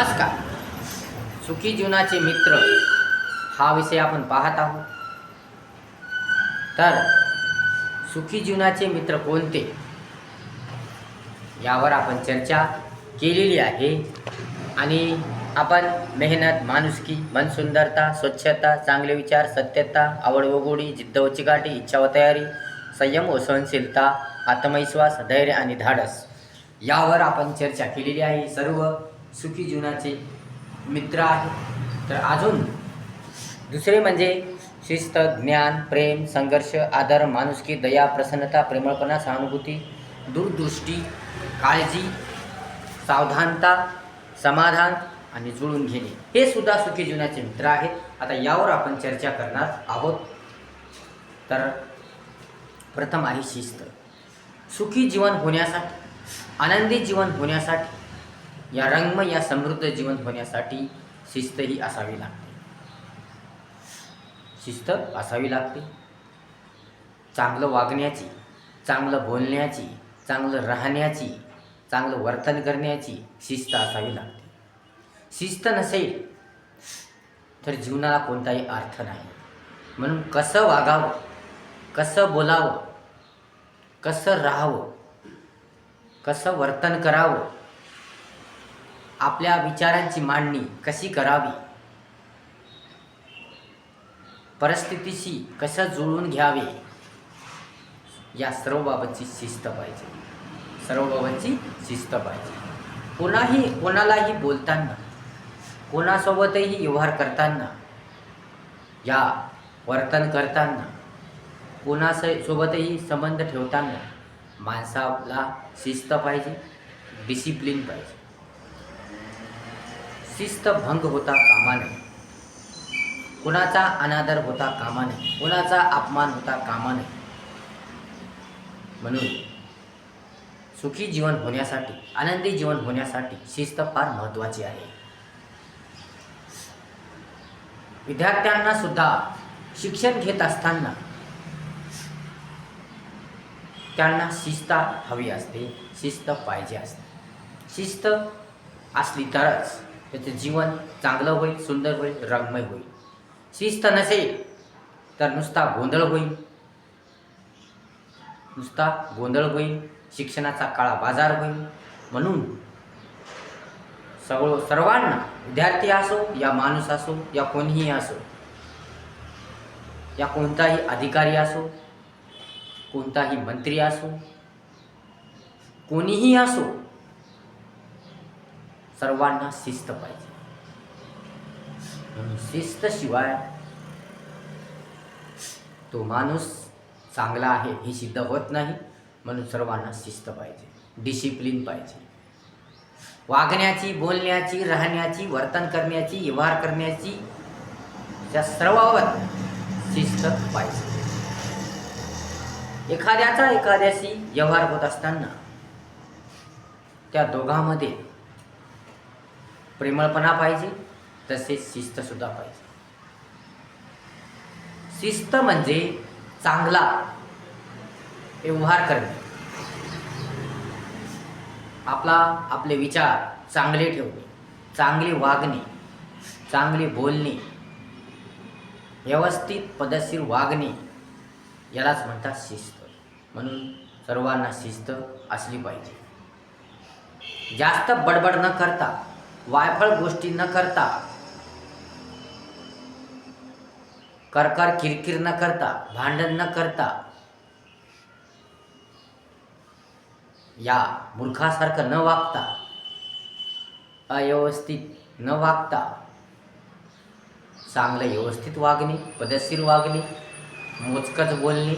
नमस्कार. सुखी जीवनाचे मित्र हा विषय आपण पाहत आहोत. तर सुखी जीवनाचे मित्र कोणते? यावर आपण चर्चा केलेली आहे आणि आपण मेहनत माणुसकी मनसुंदरता स्वच्छता चांगले विचार सत्यता आवड वगोडी जिद्द व चिकाटी इच्छा व तयारी संयम व सहनशीलता आत्मविश्वास धैर्य आणि धाडस. यावर आपण चर्चा केलेली आहे. सर्व सुखी जीवनाचे मित्र आहे. तर अजून दुसरे म्हणजे शिस्त ज्ञान प्रेम संघर्ष आदर माणुसकी दया प्रसन्नता प्रेमळपणा सहानुभूती दूरदृष्टी काळजी सावधानता समाधान आणि जुळून घेणे. हे सुद्धा सुखी जीवनाचे मित्र आहेत. आता यावर आपण चर्चा करणार आहोत. तर प्रथम आहे शिस्त. सुखी जीवन होण्यासाठी आनंदी जीवन होण्यासाठी या रंगमय या समृद्ध जीवन होण्यासाठी शिस्त ही असावी लागते. शिस्त असावी लागते. चांगलं वागण्याची चांगलं बोलण्याची चांगलं राहण्याची चांगलं वर्तन करण्याची शिस्त असावी लागते. शिस्त नसेल तर जीवनाला कोणताही अर्थ नाही. म्हणून कसं वागावं कसं बोलावं कसं राहावं कसं वर्तन करावं आपल्या विचारांची मांडणी कशी करावी? परिस्थितीशी कसं जुळवून घ्यावे? या सर्व बाबतची शिस्त पाहिजे. सर्व बाबतची शिस्त पाहिजे. कोणाही कोणालाही बोलताना कोणासोबतही व्यवहार करताना या वर्तन करताना कोणास सोबतही संबंध ठेवताना माणसाला शिस्त पाहिजे डिसिप्लिन पाहिजे. शिस्त भंग होता कामा नये कुणाचा अनादर होता कामा नये कुणाचा अपमान होता कामा नये म्हणून सुखी जीवन होण्यासाठी आनंदी जीवन होण्यासाठी शिस्त फार महत्त्वाची आहे. विद्यार्थ्यांना सुद्धा शिक्षण घेत असताना त्यांना शिस्त हवी असते शिस्त पाहिजे असते. शिस्त असली तरच त्याचं जीवन चांगलं होईल सुंदर होईल रंगमय होईल. शिस्त नसेल तर नुसता गोंधळ होईल. नुसता गोंधळ होईल शिक्षणाचा काळा बाजार होईल. म्हणून सगळं सर्वांना विद्यार्थी असो या माणूस असो या कोणीही असो या कोणताही अधिकारी असो कोणताही मंत्री असो कोणीही असो सर्वांना शिस्त पाहिजे. म्हणून शिस्तशिवाय तो माणूस चांगला आहे ही सिद्ध होत नाही. म्हणून सर्वांना शिस्त पाहिजे. डिसिप्लिन पाहिजे. वागण्याची बोलण्याची राहण्याची वर्तन करण्याची व्यवहार करण्याची त्या सर्वावर शिस्त पाहिजे. एखाद्याचा एखाद्याशी व्यवहार होत असताना त्या दोघांमध्ये प्रेमळपणा पाहिजे तसेच शिस्तसुद्धा पाहिजे. शिस्त म्हणजे चांगला व्यवहार करणे. आपला आपले विचार चांगले ठेवणे चांगले वागणे चांगले बोलणे व्यवस्थित पदशीर वागणे यालाच म्हणतात शिस्त. म्हणून सर्वांना शिस्त असली पाहिजे. जास्त बडबड न करता वायफळ गोष्टी न करता. करकर किरकिर न करता भांडण न करता. या मूर्खासारखं न वागता. अव्यवस्थित न वागता. चांगलं व्यवस्थित वागणे पदशीर वागणे मोजकच बोलणे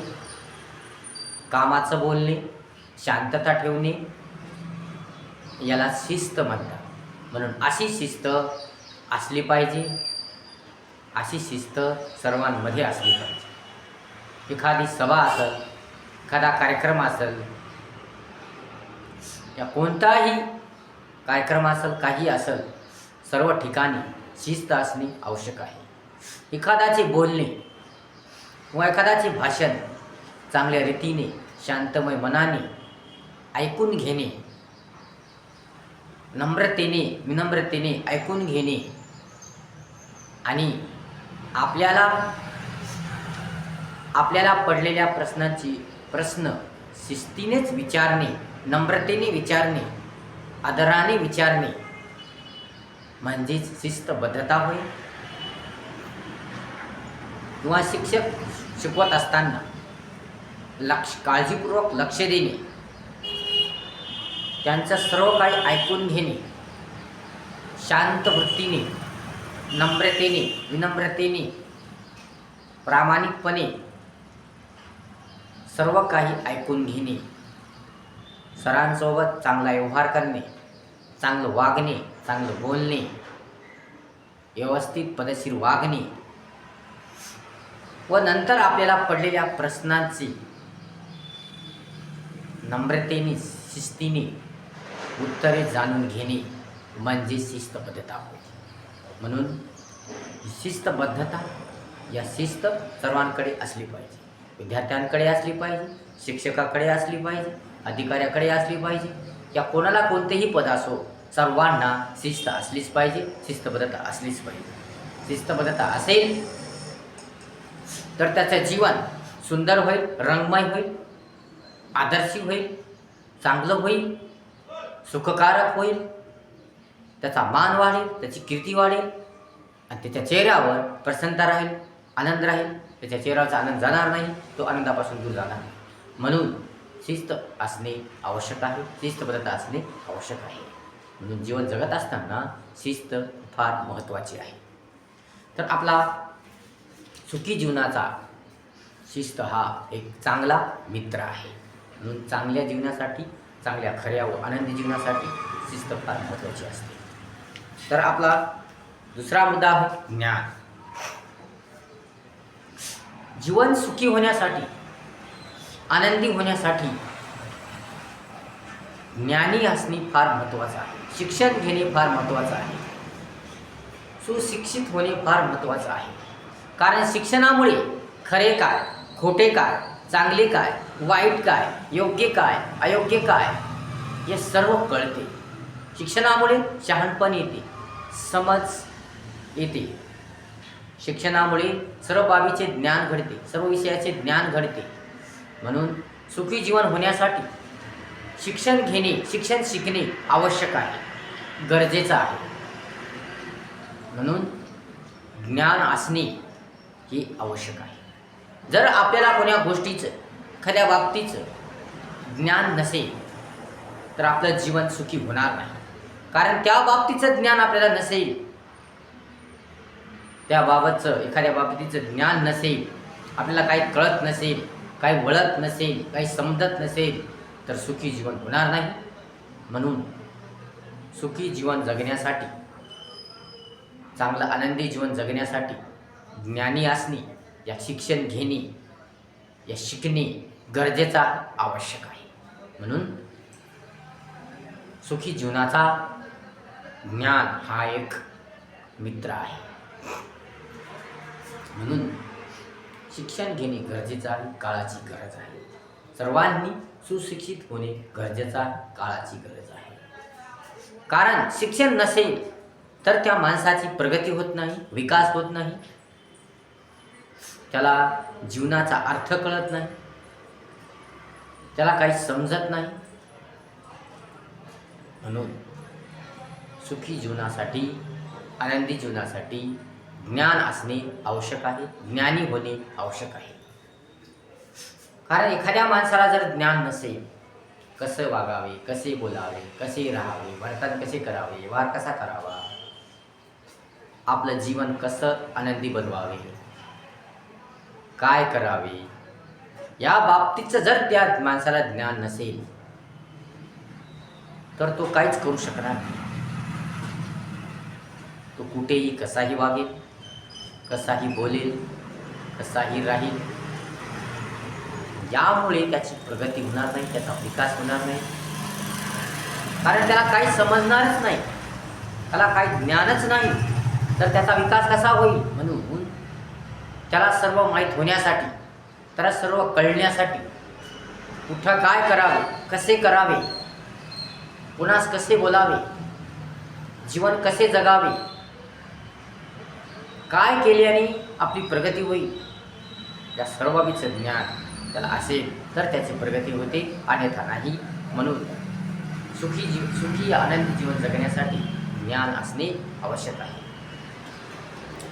कामाचं बोलणे शांतता ठेवणे याला शिस्त म्हणतात. म्हणून अशी शिस्त असली पाहिजे. अशी शिस्त सर्वांमध्ये असली पाहिजे. एखादी सभा असेल एखादा कार्यक्रम असेल या कोणताही कार्यक्रम असेल काही असेल सर्व ठिकाणी शिस्त असणे आवश्यक आहे. एखाद्याचे बोलणे किंवा एखाद्याचे भाषण चांगल्या रीतीने शांतमय मनाने ऐकून घेणे नम्रतेने विनम्रतेने ऐकून घेणे. आणि आपल्याला आपल्याला पडलेल्या प्रश्नाची प्रश्न शिस्तीनेच विचारणे नम्रतेने विचारणे आदराने विचारणे. म्हणजेच शिस्तबद्धता होय. किंवा शिक्षक शिकवत असताना लक्ष काळजीपूर्वक लक्ष देणे. त्यांचं सर्व काही ऐकून घेणे शांत वृत्तीने नम्रतेने विनम्रतेने प्रामाणिकपणे सर्व काही ऐकून घेणे सरांसोबत चांगला व्यवहार करणे चांगलं वागणे चांगलं बोलणे व्यवस्थित पदशीर वागणे व नंतर आपल्याला पडलेल्या प्रश्नांची नम्रतेने शिस्तीने उत्तरे जाणून घेणे म्हणजे शिस्तबद्धता होय. म्हणून शिस्तबद्धता या शिस्त सर्वांकडे असली पाहिजे. विद्यार्थ्यांकडे असली पाहिजे शिक्षकाकडे असली पाहिजे अधिकाऱ्याकडे असली पाहिजे. या कोणाला कोणतेही पद असो सर्वांना शिस्त असलीच पाहिजे शिस्तबद्धता असलीच पाहिजे. शिस्तबद्धता असेल तर त्याचं जीवन सुंदर होईल रंगमय होईल आदर्शी होईल चांगलं होईल. सुखकारक होईल. त्याचा मान वाढेल त्याची कीर्ती वाढेल आणि त्याच्या चेहऱ्यावर प्रसन्नता राहील आनंद राहील. त्याच्या चेहऱ्याचा आनंद जाणार नाही तो आनंदापासून दूर जाणार नाही. म्हणून शिस्त असणे आवश्यक आहे. शिस्तबद्धता असणे आवश्यक आहे. म्हणून जीवन जगत असताना शिस्त फार महत्त्वाची आहे. तर आपला सुखी जीवनाचा शिस्त हा एक चांगला मित्र आहे. म्हणून चांगल्या जीवनासाठी चांगल्या खऱ्या व आनंदी जीवनासाठी शिस्त फार महत्त्वाची असते. तर आपला दुसरा मुद्दा आहे ज्ञान. जीवन सुखी होण्यासाठी आनंदी होण्यासाठी ज्ञानी असणे फार महत्त्वाचं आहे. शिक्षण घेणे फार महत्त्वाचं आहे. सुशिक्षित होणे फार महत्त्वाचं आहे. कारण शिक्षणामुळे खरे काय खोटे काय चांगले काय वाईट काय योग्य काय अयोग्य काय हे सर्व कळते. शिक्षणामुळे शहाणपण येते समज येते. शिक्षणामुळे सर्व बाबीचे ज्ञान घडते सर्व विषयाचे ज्ञान घडते. म्हणून सुखी जीवन होण्यासाठी शिक्षण घेणे शिक्षण शिकणे आवश्यक आहे गरजेचं आहे. म्हणून ज्ञान असणे हे आवश्यक आहे. जर आपल्याला कोण्या गोष्टीचं एखाद्या बाबतीचं ज्ञान नसेल तर आपलं जीवन सुखी होणार नाही. कारण त्या बाबतीचं ज्ञान आपल्याला नसेल त्याबाबतचं एखाद्या बाबतीचं ज्ञान नसेल आपल्याला काही कळत नसेल काही वळत नसेल काही समजत नसेल तर सुखी जीवन होणार नाही. म्हणून सुखी जीवन जगण्यासाठी चांगलं आनंदी जीवन जगण्यासाठी ज्ञानी असणे या शिक्षण घेणे या शिकणे गरजेचा आवश्यक आहे. म्हणून सुखी जीवनाचा ज्ञान हा एक मित्र आहे. म्हणून शिक्षण घेणे गरजेचं आहे काळाची गरज आहे. सर्वांनी सुशिक्षित होणे गरजेचा काळाची गरज आहे. कारण शिक्षण नसेल तर त्या माणसाची प्रगती होत नाही विकास होत नाही त्याला जीवनाचा अर्थ कळत नाही. त्याला काही समजत नाही. म्हणून सुखी जीवनासाठी आनंदी जीवनासाठी ज्ञान असणे आवश्यक आहे. ज्ञानी होणे आवश्यक आहे. कारण एखाद्या माणसाला जर ज्ञान नसेल कसं वागावे कसे बोलावे कसे राहावे वर्तन कसे करावे वार कसा करावा आपलं जीवन कसं आनंदी बनवावे काय करावे? या बाबतीचं जर त्या माणसाला ज्ञान नसेल तर तो काहीच करू शकणार नाही. तो कुठेही कसाही वागेल कसाही बोलेल कसाही राहील. यामुळे त्याची प्रगती होणार नाही त्याचा विकास होणार नाही. कारण त्याला काही समजणारच नाही. त्याला काही ज्ञानच नाही. तर त्याचा विकास कसा होईल? म्हणून त्याला सर्व माहीत होण्यासाठी त्याला सर्व कळण्यासाठी कुठं काय करावे कसे करावे कुणास कसे बोलावे जीवन कसे जगावे काय केल्याने आपली प्रगती होईल या सर्वांचं ज्ञान त्याला असेल तर त्याची प्रगती होते अन्यथा नाही म्हणून. सुखी जीव सुखी आनंदी जीवन जगण्यासाठी ज्ञान असणे आवश्यक आहे.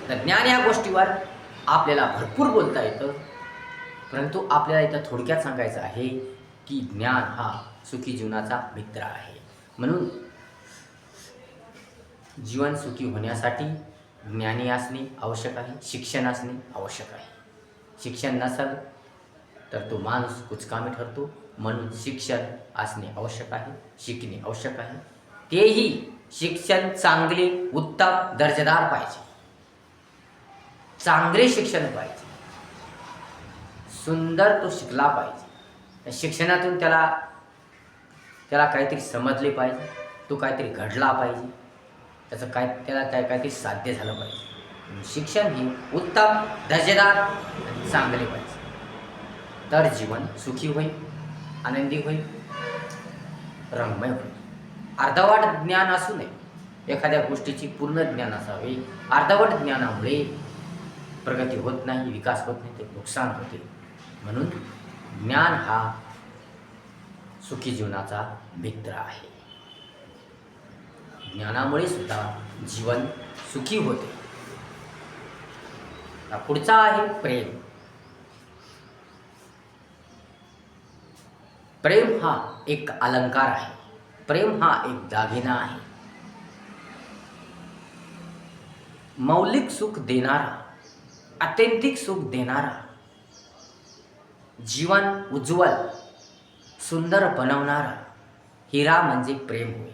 तर ज्ञान या गोष्टीवर आपल्याला भरपूर बोलता येतं. परंतु आपल्याला इथं थोडक्यात सांगायचं आहे की ज्ञान हा सुखी जीवनाचा मित्र आहे. म्हणून जीवन सुखी होण्यासाठी ज्ञानी असणे आवश्यक आहे शिक्षण असणे आवश्यक आहे. शिक्षण नसेल तर तो माणूस कुचकामी ठरतो. म्हणून शिक्षण असणे आवश्यक आहे शिकणे आवश्यक आहे. तेही शिक्षण चांगले उत्तम दर्जेदार पाहिजे. चांगले शिक्षण पाहिजे. सुंदर तो शिकला पाहिजे. त्या शिक्षणातून त्याला त्याला काहीतरी समजले पाहिजे. तो काहीतरी घडला पाहिजे. त्याचं काय त्याला काय काहीतरी साध्य झालं पाहिजे. शिक्षण हे उत्तम दर्जेदार आणि चांगले पाहिजे. तर जीवन सुखी होईल आनंदी होईल रंगमय होईल. अर्धवट ज्ञान असू नये. एखाद्या गोष्टीची पूर्ण ज्ञान असावे. अर्धवट ज्ञानामुळे प्रगती होत नाही विकास होत नाही ते नुकसान होते. म्हणून ज्ञान हा सुखी जीवनाचा मित्र आहे. ज्ञानामुळे सुद्धा जीवन सुखी होते. पुढचा आहे प्रेम. प्रेम हा एक अलंकार आहे. प्रेम हा एक दागिना आहे. मौलिक सुख देणारा अत्यंतिक सुख देणारा जीवन उज्ज्वल सुंदर बनवणारा हिरा म्हणजे प्रेम होय.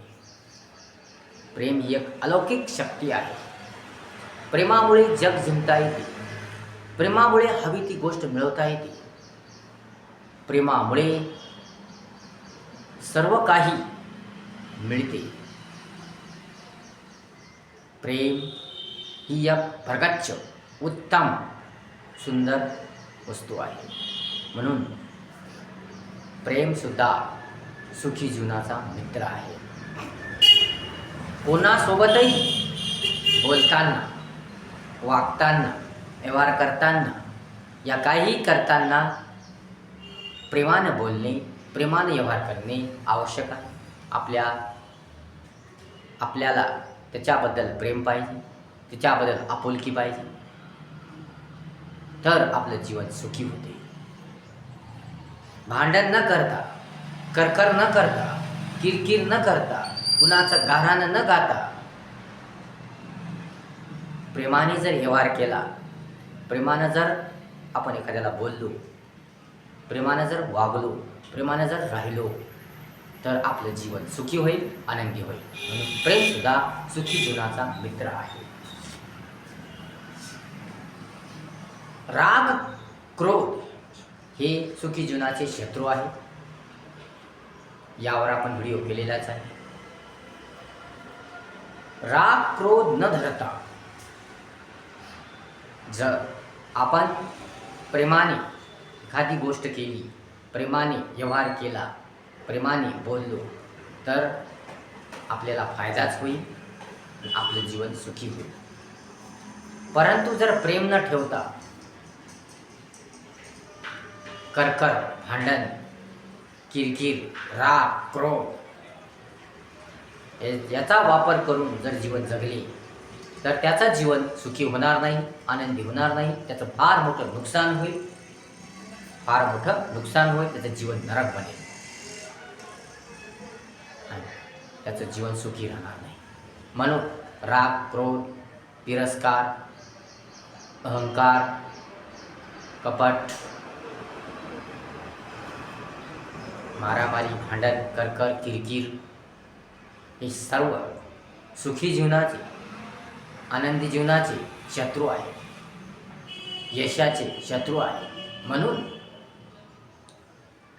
प्रेम ही एक अलौकिक शक्ती आहे. प्रेमामुळे जग जिंकता येते. प्रेमामुळे हवी ती गोष्ट मिळवता येते. प्रेमामुळे सर्व काही मिळते. प्रेम ही एक प्रगच्छ उत्तम सुंदर वस्तू आहे. म्हणून प्रेमसुद्धा सुखी जीवनाचा मित्र आहे. कोणासोबतही बोलताना वागताना व्यवहार करताना या काही करताना प्रेमानं बोलणे प्रेमानं व्यवहार करणे आवश्यक आहे. आपल्या आपल्याला त्याच्याबद्दल प्रेम पाहिजे त्याच्याबद्दल आपुलकी पाहिजे. तर आपलं जीवन सुखी होते. भांडण न करता करकर न करता किरकिर न करता कुणाचं गाराणं न गाता प्रेमाने जर व्यवहार केला प्रेमानं जर आपण एखाद्याला बोललो प्रेमानं जर वागलो प्रेमानं जर राहिलो तर आपलं जीवन सुखी होईल आनंदी होईल. म्हणून प्रेमसुद्धा सुखी जीवनाचा मित्र आहे. राग क्रोध हे सुखी जीवनाचे शत्रू आहे यावर आपण व्हिडिओ केलेलाच आहे. राग क्रोध न धरता जर आपण प्रेमाने एखादी गोष्ट केली प्रेमाने व्यवहार केला प्रेमाने बोललो तर आपल्याला फायदाच होईल आपलं जीवन सुखी होईल. परंतु जर प्रेम न ठेवता करकर भांडण किरकिर राग क्रोध. याचा वापर करून जर जीवन जगले तर त्याचं जीवन सुखी होणार नाही आनंदी होणार नाही त्याचं फार मोठं नुकसान होईल. फार मोठं नुकसान होईल त्याचं जीवन नरक बनेल. आणि त्याचं जीवन सुखी राहणार नाही. म्हणून राग क्रोध तिरस्कार अहंकार कपट मारामारी भांडण करकर किरकिर हे सर्व सुखी जीवनाचे आनंदी जीवनाचे शत्रू आहे यशाचे शत्रू आहे म्हणून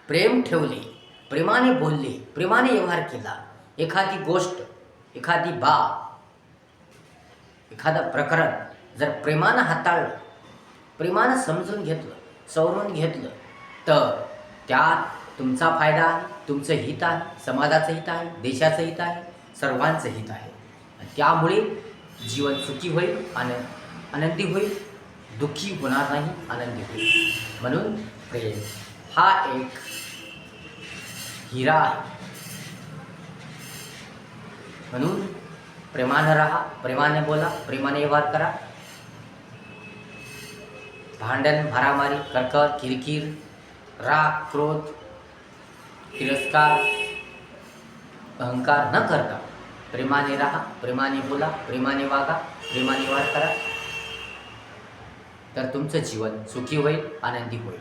प्रेम ठेवले प्रेमाने बोलले प्रेमाने व्यवहार केला. एखादी गोष्ट एखादी बाब एखादं प्रकरण जर प्रेमानं हाताळलं प्रेमानं समजून घेतलं सवरून घेतलं तर त्यात तुमचा फायदा आहे तुमचं हित आहे समाजाचं हित आहे देशाचं हित आहे सर्वांचं हित आहे. त्यामुळे जीवन सुखी होईल आणि आनंदी होईल दुःखी होणार नाही आनंदी होईल. म्हणून प्रेम हा एक हिरा आहे. म्हणून प्रेमानं राहा प्रेमाने बोला प्रेमाने व्यवहार करा. भांडण भारामारी कर्कट किरकिर राग क्रोध तिरस्कार अहंकार न करता प्रेमाने राहा प्रेमाने बोला प्रेमाने वागा प्रेमाने व्यवहार करा. तर तुमचं जीवन सुखी होईल आनंदी होईल.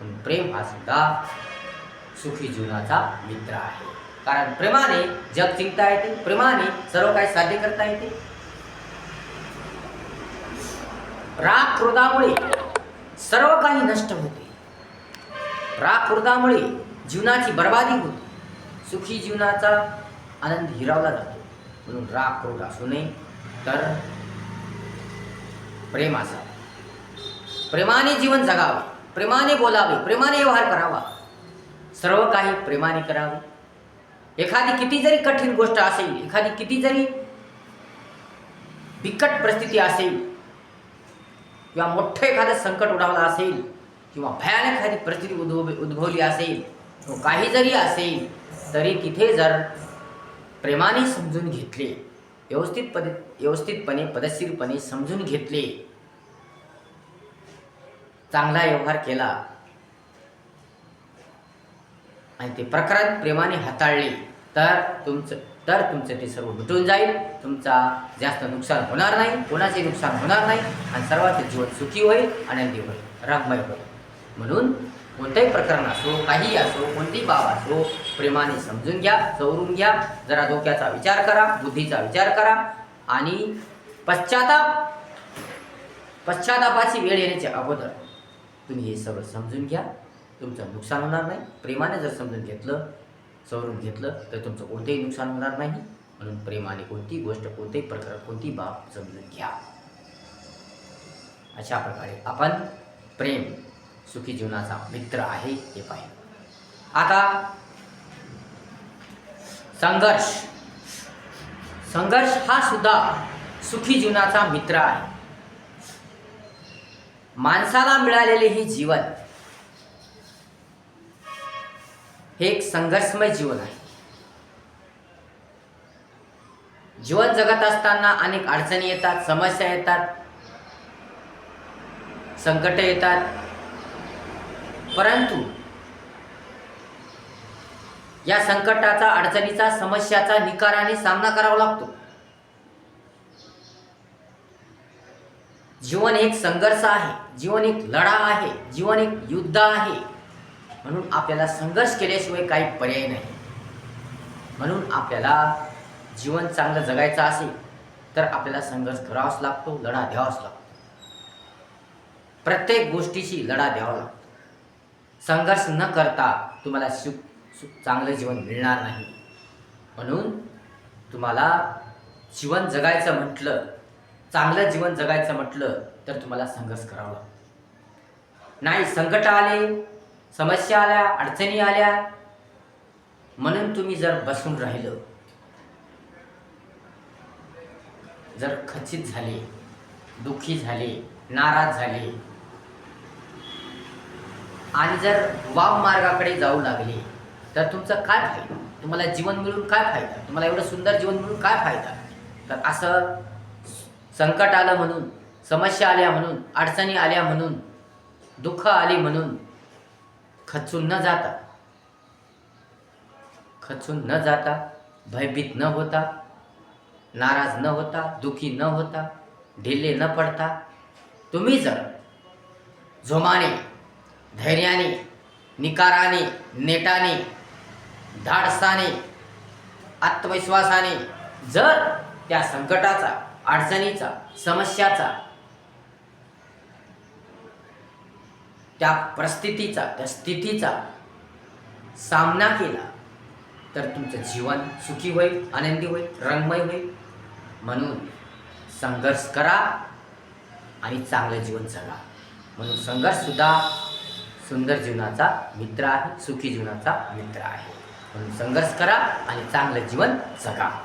पण प्रेम हा सुद्धा सुखी जीवनाचा मित्र आहे. कारण प्रेमाने जग जिंकता येते प्रेमाने सर्व काही साध्य करता येते. राग क्रोधामुळे सर्व काही नष्ट होते. राग क्रोधामुळे जीवनाची बर्बादी होते. सुखी जीवनाचा आनंद हिरावला जातो. म्हणून राग क्रोध असू नये. तर प्रेम असावे. प्रेमाने जीवन जगावे. प्रेमाने बोलावे. प्रेमाने व्यवहार करावा. सर्व काही प्रेमाने करावे. एखादी किती जरी कठीण गोष्ट असेल एखादी किती जरी बिकट परिस्थिती असेल किंवा मोठं एखादं संकट उडावलं असेल किंवा भयानक एखादी परिस्थिती उद्भव उद्भवली असेल तो काही जरी असेल तरी तिथे जर प्रेमाने समजून घेतले व्यवस्थित पद व्यवस्थितपणे पदस्थिरपणे समजून घेतले चांगला व्यवहार केला आणि ते प्रकरण प्रेमाने हाताळले तर तुमचं तर तुमचं ते सर्व मिटून जाईल. तुमचा जास्त नुकसान होणार नाही कोणाचे नुकसान होणार नाही आणि सर्वांचे जीवन सुखी होईल आनंदी होईल रागमय होईल. म्हणून कोणतंही प्रकरण असो काही असो कोणती बाब असो प्रेमाने समजून घ्या चवरून घ्या जरा डोक्याचा विचार करा बुद्धीचा विचार करा आणि पश्चाताप पश्चातापाची वेळ येण्याच्या अगोदर तुम्ही हे सगळं समजून घ्या. तुमचं नुकसान होणार नाही. प्रेमाने जर समजून घेतलं चवरून घेतलं तर तुमचं कोणतंही नुकसान होणार नाही. म्हणून प्रेमाने कोणती गोष्ट कोणतेही प्रकार कोणती बाब समजून घ्या. अशा प्रकारे आपण प्रेम सुखी जीवनाचा मित्र आहे हे पाहिजे आता संघर्ष. संघर्ष हा सुद्धा सुखी जीवनाचा मित्र आहे. माणसाला मिळालेले हे जीवन हे एक संघर्षमय जीवन आहे. जीवन जगत असताना अनेक अडचणी येतात समस्या येतात संकट येतात परंतु या संकटाचा अडचणीचा समस्याचा निकाराने सामना करावा लागतो. जीवन एक संघर्ष आहे जीवन एक लढा आहे जीवन एक युद्ध आहे. म्हणून आपल्याला संघर्ष केल्याशिवाय काही पर्याय नाही. म्हणून आपल्याला जीवन चांगलं जगायचं असेल तर आपल्याला संघर्ष करावाच लागतो लढा द्यावाच लागतो. प्रत्येक गोष्टीशी लढा द्यावा लागतो. संघर्ष न करता तुम्हाला सुख सुख चांगलं जीवन मिळणार नाही. म्हणून तुम्हाला जीवन जगायचं म्हटलं चांगलं जीवन जगायचं म्हटलं तर तुम्हाला संघर्ष करावा लागतो. नाही संकट आले समस्या आल्या अडचणी आल्या म्हणून तुम्ही जर बसून राहिलं जर खचित झाले दुःखी झाले नाराज झाले आणि जर वाम मार्गाकडे जाऊ लागले तर तुमचा काय फायदा? तुम्हाला जीवन मिळून काय फायदा? तुम्हाला एवढं सुंदर जीवन मिळून काय फायदा? तर असं संकट आलं म्हणून समस्या आल्या म्हणून अडचणी आल्या म्हणून दुःख आली म्हणून खचून न जाता खचून न जाता भयभीत न होता नाराज न होता दुखी न होता ढिल्ले न पडता तुम्ही जर जोमाने धैर्याने निकाराने नेटाने धाडसाने आत्मविश्वासाने जर त्या संकटाचा अडचणीचा समस्याचा त्या परिस्थितीचा त्या स्थितीचा सामना केला तर तुमचं जीवन सुखी होईल आनंदी होईल रंगमय होईल. म्हणून संघर्ष करा आणि चांगलं जीवन जगा. म्हणून संघर्षसुद्धा सुंदर जीवनाचा मित्र आहे सुखी जीवनाचा मित्र आहे. म्हणून संघर्ष करा आणि चांगलं जीवन जगा.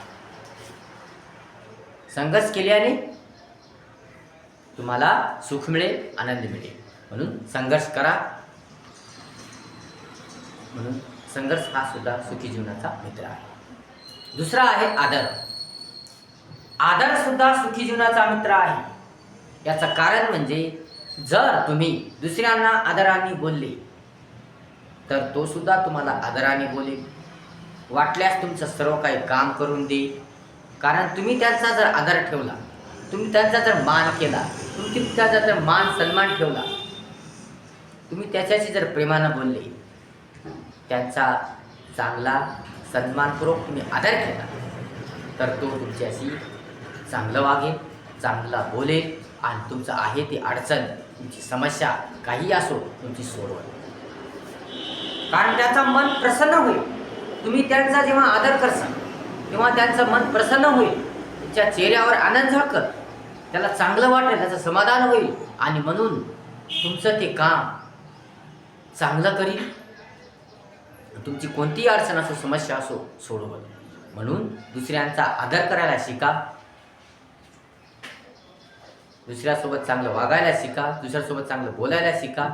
संघर्ष केल्याने तुम्हाला सुख मिळेल आनंद मिळेल. म्हणून संघर्ष करा. म्हणून संघर्ष हा सुद्धा सुखी जीवनाचा मित्र आहे. दुसरा आहे आदर. आदर सुद्धा सुखी जीवनाचा मित्र आहे. याचं कारण म्हणजे जर तुम्ही दुसऱ्यांना आदराने बोलले तर तो सुद्धा तुम्हाला आदराने बोलेल. वाटल्यास तुमचं सर्व काही काम करून देईल. कारण तुम्ही त्यांचा जर आदर ठेवला तुम्ही त्यांचा जर मान केला तुम्ही त्याचा जर मान सन्मान ठेवला तुम्ही त्याच्याशी जर प्रेमानं बोलले त्यांचा चांगला सन्मानपूर्वक तुम्ही आदर केला तर तो तुमच्याशी चांगलं वागेल चांगला बोलेल आणि तुमचं आहे ती अडचण. तुमची समस्या काही असो तुमची सोडवल कारण त्याचं मन प्रसन्न होईल. तुम्ही त्यांचा जेव्हा आदर करसाल तेव्हा त्यांचं मन प्रसन्न होईल. त्यांच्या चेहऱ्यावर आनंद झळकत त्याला चांगलं वाटेल त्याचं समाधान होईल. आणि म्हणून तुमचं ते काम चांगलं करील तुमची कोणतीही अडचण असो समस्या असो सोडवत. म्हणून दुसऱ्यांचा आदर करायला शिका. दुसऱ्यासोबत चांगलं वागायला शिका दुसऱ्यासोबत चांगलं बोलायला शिका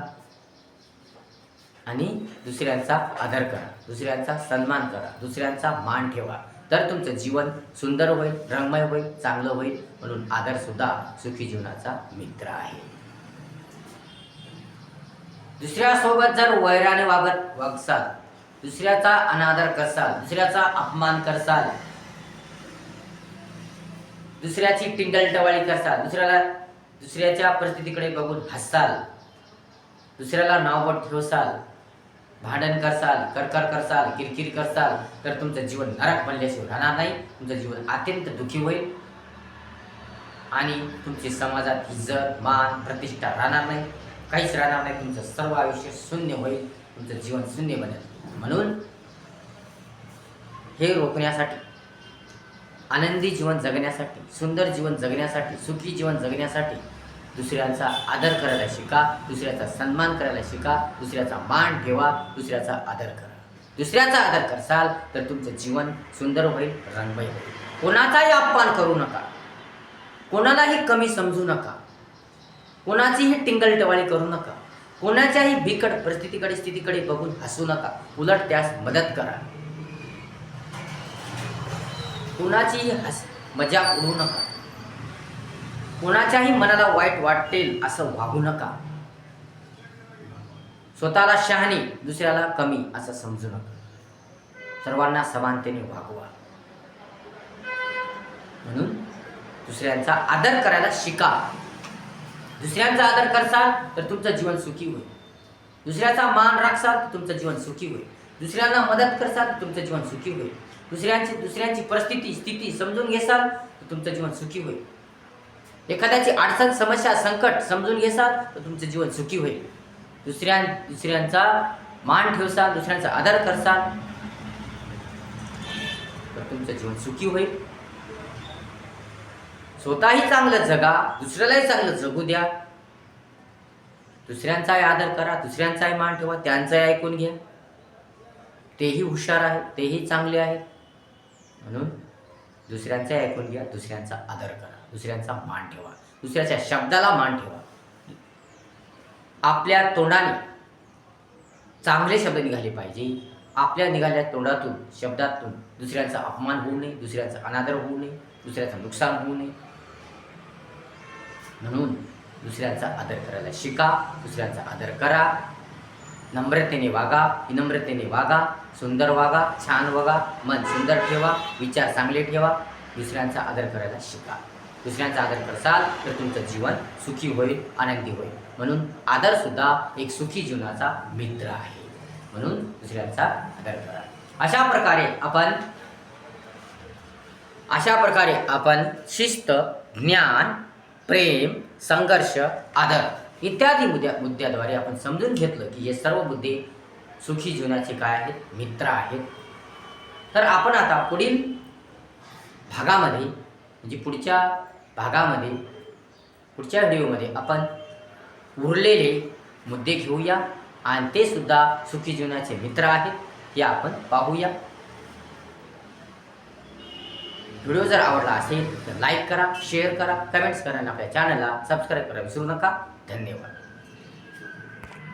आणि दुसऱ्यांचा आदर करा दुसऱ्यांचा सन्मान करा दुसऱ्यांचा मान ठेवा. तर तुमचं जीवन सुंदर होईल रंगमय होईल चांगलं होईल म्हणून आदरसुद्धा सुखी जीवनाचा मित्र आहे. दुसऱ्यासोबत जर वैराने वागत वागसाल दुसऱ्याचा अनादर करसाल दुसऱ्याचा अपमान करसाल दुसऱ्याची टिंडलटवाळी करसाल दुसऱ्याला दुसऱ्याच्या परिस्थितीकडे बघून हसाल दुसऱ्याला नावपट ठेवसाल भांडण करसाल करकर करसाल किरकिर करसाल तर तुमचं जीवन नरक बनल्याशिवाय राहणार नाही तुमचं जीवन अत्यंत दुःखी होईल आणि तुमची समाजात इज्जत मान प्रतिष्ठा राहणार नाही काहीच राहणार नाही तुमचं सर्व आयुष्य शून्य होईल तुमचं जीवन शून्य बनेल. म्हणून हे रोखण्यासाठी आनंदी जीवन जगण्यासाठी सुंदर जीवन जगण्यासाठी सुखी जीवन जगण्यासाठी दुसऱ्यांचा आदर करायला शिका दुसऱ्याचा सन्मान करायला शिका दुसऱ्याचा मान ठेवा दुसऱ्याचा आदर करा. दुसऱ्याचा आदर करसाल तर तुमचं जीवन सुंदर होईल रंगमय होईल. कोणाचाही अपमान करू नका. कोणालाही कमी समजू नका. कोणाचीही टिंगलटवाळी करू नका. कोणाच्याही बिकट परिस्थितीकडे स्थितीकडे बघून हसू नका. उलट त्यास मदत करा. कुणाचीही हस मजाक उडू नका. कोणाच्याही मनाला वाईट वाटेल असं वागू नका. स्वतःला शहाणी दुसऱ्याला कमी असं समजू नका. सर्वांना समानतेने वागवा. म्हणून दुसऱ्यांचा आदर करायला शिका. दुसऱ्यांचा आदर करसाल तर तुमचं जीवन सुखी होईल. दुसऱ्याचा मान राखसाल तर तुमचं जीवन सुखी होईल. दुसऱ्यांना मदत करसाल तर तुमचं जीवन सुखी होईल. दुसऱ्यांची दुसऱ्यांची परिस्थिती स्थिती समजून घेसाल तर तुमचं जीवन सुखी होईल. एखाद्याची अडचण समस्या संकट समजून घेसाल तर तुमचं जीवन सुखी होईल. दुसऱ्यां दुसऱ्यांचा मान ठेवसाल दुसऱ्यांचा आदर करसाल तर तुमचं जीवन सुखी होईल. स्वतःही चांगलं जगा दुसऱ्यालाही चांगलं जगू द्या. दुसऱ्यांचाही आदर करा दुसऱ्यांचाही मान ठेवा त्यांचाही ऐकून घ्या. तेही हुशार आहेत तेही चांगले आहेत म्हणून दुसऱ्यांचाही ऐकून घ्या दुसऱ्यांचा आदर करा दुसऱ्यांचा मान ठेवा दुसऱ्याच्या शब्दाला मान ठेवा. आपल्या तोंडाने चांगले शब्द निघाले पाहिजे. आपल्या निघाल्या तोंडातून शब्दातून दुसऱ्यांचा अपमान होऊ नये दुसऱ्यांचा अनादर होऊ नये दुसऱ्याचं नुकसान होऊ नये. म्हणून दुसऱ्यांचा आदर करायला शिका दुसऱ्यांचा आदर करा. नम्रतेने वागा विनम्रतेने वागा सुंदर वागा छान वागा मन सुंदर ठेवा विचार चांगले ठेवा. दुसऱ्यांचा आदर करायला शिका. दुसऱ्यांचा आदर करसाल तर तुमचं जीवन सुखी होईल आनंदी होईल. म्हणून आदरसुद्धा एक सुखी जीवनाचा मित्र आहे. म्हणून दुसऱ्यांचा आदर करा. अशा प्रकारे आपण अशा प्रकारे आपण शिस्त ज्ञान प्रेम संघर्ष आदर इत्यादी मुद्द्या मुद्द्याद्वारे आपण समजून घेतलं की हे सर्व मुद्दे सुखी जीवनाचे काय आहेत? मित्र आहेत. तर आपण आता पुढील भागामध्ये म्हणजे पुढच्या भागामध्ये पुढच्या व्हिडिओमध्ये आपण उरलेले मुद्दे घेऊया आणि ते सुद्धा सुखी जीवनाचे मित्र आहेत हे आपण पाहूया. व्हिडिओ जर आवडला असेल तर लाईक करा शेअर करा कमेंट्स करा आणि आपल्या चॅनलला सबस्क्राईब करा विसरू नका. धन्यवाद